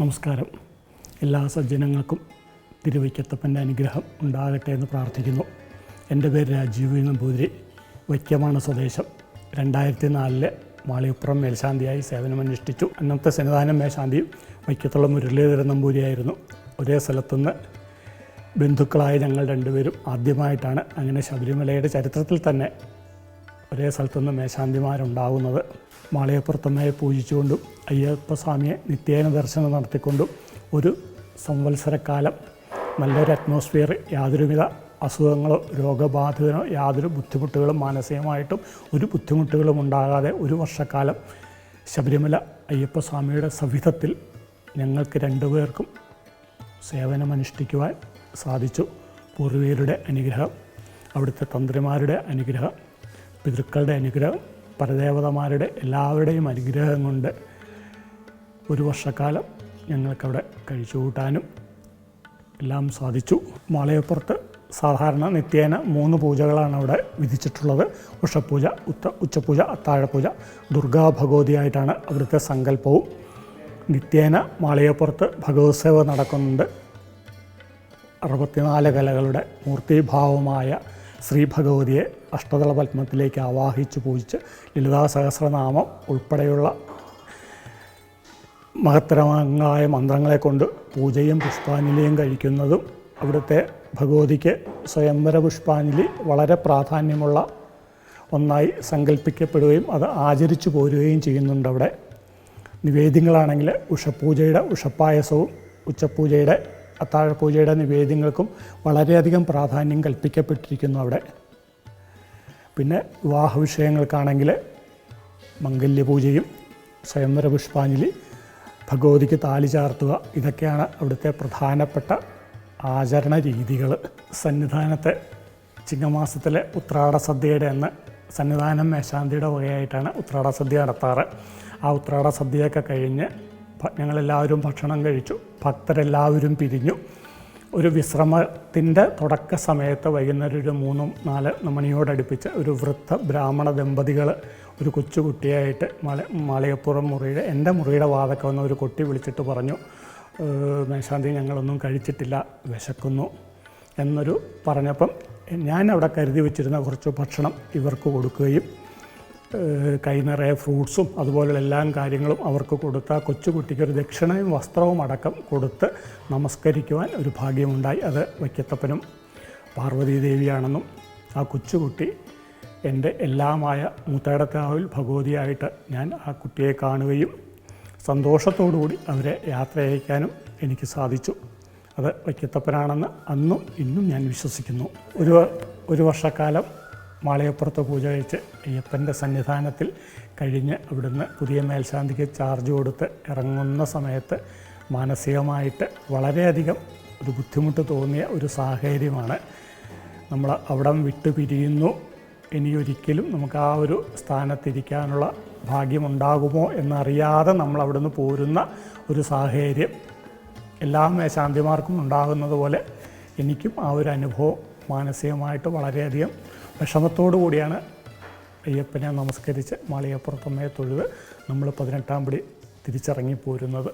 നമസ്കാരം. എല്ലാ സജ്ജനങ്ങൾക്കും തിരുവൈക്കത്തപ്പന്റെ അനുഗ്രഹം ഉണ്ടാകട്ടെ എന്ന് പ്രാർത്ഥിക്കുന്നു. എന്റെ പേര് രാജീവ് നമ്പൂതിരി വൈക്കമാണ് സ്വദേശം. രണ്ടായിരത്തി നാലിൽ മാളികപ്പുറം മേൽശാന്തിയായി സേവനമനുഷ്ഠിച്ചു. അന്നത്തെ സന്നിധാനം മേൽശാന്തിയും വൈക്കത്തുള്ള മുരളീധരൻ നമ്പൂരിയായിരുന്നു ഒരേ സ്ഥലത്തുനിന്ന് ബന്ധുക്കളായ ഞങ്ങൾ രണ്ടുപേരും ആദ്യമായിട്ടാണ് അങ്ങനെ ശബരിമലയുടെ ചരിത്രത്തിൽ തന്നെ ഒരേ സ്ഥലത്തുനിന്ന് മേശാന്തിമാരുണ്ടാകുന്നത് മാളികപ്പുറത്തമ്മയെ പൂജിച്ചുകൊണ്ടും അയ്യപ്പസ്വാമിയെ നിത്യേന ദർശനം നടത്തിക്കൊണ്ടും ഒരു സംവത്സരക്കാലം നല്ലൊരു അറ്റ്മോസ്ഫിയർ യാതൊരുവിധ അസുഖങ്ങളോ രോഗബാധിതനോ യാതൊരു ബുദ്ധിമുട്ടുകളും മാനസികമായിട്ടും ഒരു ബുദ്ധിമുട്ടുകളും ഉണ്ടാകാതെ ഒരു വർഷക്കാലം ശബരിമല അയ്യപ്പസ്വാമിയുടെ സവിധത്തിൽ ഞങ്ങൾക്ക് രണ്ടുപേർക്കും സേവനമനുഷ്ഠിക്കുവാൻ സാധിച്ചു. പൂർവികരുടെ അനുഗ്രഹം അവിടുത്തെ തന്ത്രിമാരുടെ അനുഗ്രഹം പിതൃക്കളുടെ അനുഗ്രഹം പരദേവതമാരുടെ എല്ലാവരുടെയും അനുഗ്രഹം കൊണ്ട് ഒരു വർഷക്കാലം ഞങ്ങൾക്കവിടെ കഴിച്ചുകൂട്ടാനും എല്ലാം സാധിച്ചു. മാളയപ്പുറത്ത് സാധാരണ നിത്യേന മൂന്ന് പൂജകളാണ് അവിടെ വിധിച്ചിട്ടുള്ളത്. ഉഷപൂജ ഉത്ത ഉച്ചപൂജ അത്താഴപൂജ ദുർഗാ ഭഗവതിയായിട്ടാണ് അവിടുത്തെ സങ്കല്പവും. നിത്യേന മാളയപ്പുറത്ത് ഭഗവത്സേവ നടക്കുന്നുണ്ട്. അറുപത്തിനാല് കലകളുടെ മൂർത്തിഭാവമായ ശ്രീ ഭഗവതിയെ അഷ്ടദള പത്മത്തിലേക്ക് ആവാഹിച്ച് പൂജിച്ച് ലളിതാ സഹസ്രനാമം ഉൾപ്പെടെയുള്ള മഹത്തരമായ മന്ത്രങ്ങളെ കൊണ്ട് പൂജയും പുഷ്പാഞ്ജലിയും കഴിക്കുന്നതും അവിടുത്തെ ഭഗവതിക്ക് സ്വയംവര പുഷ്പാഞ്ജലി വളരെ പ്രാധാന്യമുള്ള ഒന്നായി സങ്കല്പിക്കപ്പെടുകയും അത് ആചരിച്ചു പോരുകയും ചെയ്യുന്നുണ്ട് അവിടെ. നിവേദ്യങ്ങളാണെങ്കിൽ ഉഷപൂജയുടെ ഉഷപ്പായസവും ഉച്ചപൂജയുടെ അത്താഴപൂജയുടെ നിവേദ്യങ്ങൾക്കും വളരെയധികം പ്രാധാന്യം കൽപ്പിക്കപ്പെട്ടിരിക്കുന്നു അവിടെ. പിന്നെ വിവാഹ വിഷയങ്ങൾക്കാണെങ്കിൽ മംഗല്യപൂജയും സ്വയംവര പുഷ്പാഞ്ജലി ഭഗവതിക്ക് താലി ചാർത്തുക ഇതൊക്കെയാണ് അവിടുത്തെ പ്രധാനപ്പെട്ട ആചരണ രീതികൾ. സന്നിധാനത്തെ ചിങ്ങമാസത്തിലെ ഉത്രാട സദ്യയുടെ അന്ന് സന്നിധാനം മേശാന്തിയുടെ വകയായിട്ടാണ് ഉത്രാട സദ്യ നടത്താറ്. ആ ഉത്രാട സദ്യയൊക്കെ കഴിഞ്ഞ് ഞങ്ങളെല്ലാവരും ഭക്ഷണം കഴിച്ചു. ഭക്തരെല്ലാവരും പിരിഞ്ഞു. ഒരു വിശ്രമത്തിന്റെ തുടക്ക സമയത്ത് വൈകുന്നേരം ഒരു മൂന്നും നാല് മണിയോടടുപ്പിച്ച് ഒരു വൃദ്ധ ബ്രാഹ്മണ ദമ്പതികൾ ഒരു കൊച്ചുകുട്ടിയായിട്ട് മല മാളികപ്പുറം മുറിയുടെ എന്റെ മുറിയുടെ വാതൊക്കെ വന്ന് ഒരു കുട്ടി വിളിച്ചിട്ട് പറഞ്ഞു "ഏഹ്, മേശാന്തി ഞങ്ങളൊന്നും കഴിച്ചിട്ടില്ല വിശക്കുന്നു. എന്നൊരു പറഞ്ഞപ്പം ഞാൻ അവിടെ കരുതി വെച്ചിരുന്ന കുറച്ച് ഭക്ഷണം ഇവർക്ക് കൊടുക്കുകയും കൈ നിറയെ ഫ്രൂട്ട്സും അതുപോലുള്ള എല്ലാ കാര്യങ്ങളും അവർക്ക് കൊടുത്ത ആ കൊച്ചുകുട്ടിക്കൊരു ദക്ഷിണയും വസ്ത്രവും അടക്കം കൊടുത്ത് നമസ്കരിക്കുവാൻ ഒരു ഭാഗ്യമുണ്ടായി അത് വൈക്കത്തപ്പനും പാർവതീദേവിയാണെന്നും ആ കൊച്ചുകുട്ടി എന്റെ എല്ലാമായ മുത്തേടത്താവിൽ ഭഗവതിയായിട്ട് ഞാൻ ആ കുട്ടിയെ കാണുകയും സന്തോഷത്തോടുകൂടി അവരെ യാത്ര അയക്കാനും എനിക്ക് സാധിച്ചു. അത് വൈക്കത്തപ്പനാണെന്ന് അന്നും ഇന്നും ഞാൻ വിശ്വസിക്കുന്നു. ഒരു ഒരു വർഷക്കാലം മാളയപ്പുറത്ത് പൂജ കഴിച്ച് അയ്യപ്പന്റെ സന്നിധാനത്തിൽ കഴിഞ്ഞ് അവിടുന്ന് പുതിയ മേൽശാന്തിക്ക് ചാർജ് കൊടുത്ത് ഇറങ്ങുന്ന സമയത്ത് മാനസികമായിട്ട് വളരെയധികം ഒരു ബുദ്ധിമുട്ട് തോന്നിയ ഒരു സാഹചര്യമാണ്. നമ്മൾ അവിടം വിട്ടു പിരിയുന്നു. ഇനി ഒരിക്കലും നമുക്ക് ആ ഒരു സ്ഥാനത്തിരിക്കാനുള്ള ഭാഗ്യമുണ്ടാകുമോ എന്നറിയാതെ നമ്മൾ അവിടുന്ന് പോരുന്ന ഒരു സാഹചര്യം എല്ലാ മേശാന്തിമാർക്കും ഉണ്ടാകുന്നത് പോലെ എനിക്കും ആ ഒരു അനുഭവം മാനസികമായിട്ട് വളരെയധികം വിഷമത്തോടു കൂടിയാണ് അയ്യപ്പനെ നമസ്കരിച്ച് മാളികപ്പുറത്തമ്മയെ തൊഴുത് നമ്മൾ പതിനെട്ടാം പടി തിരിച്ചിറങ്ങി പോരുന്നത്.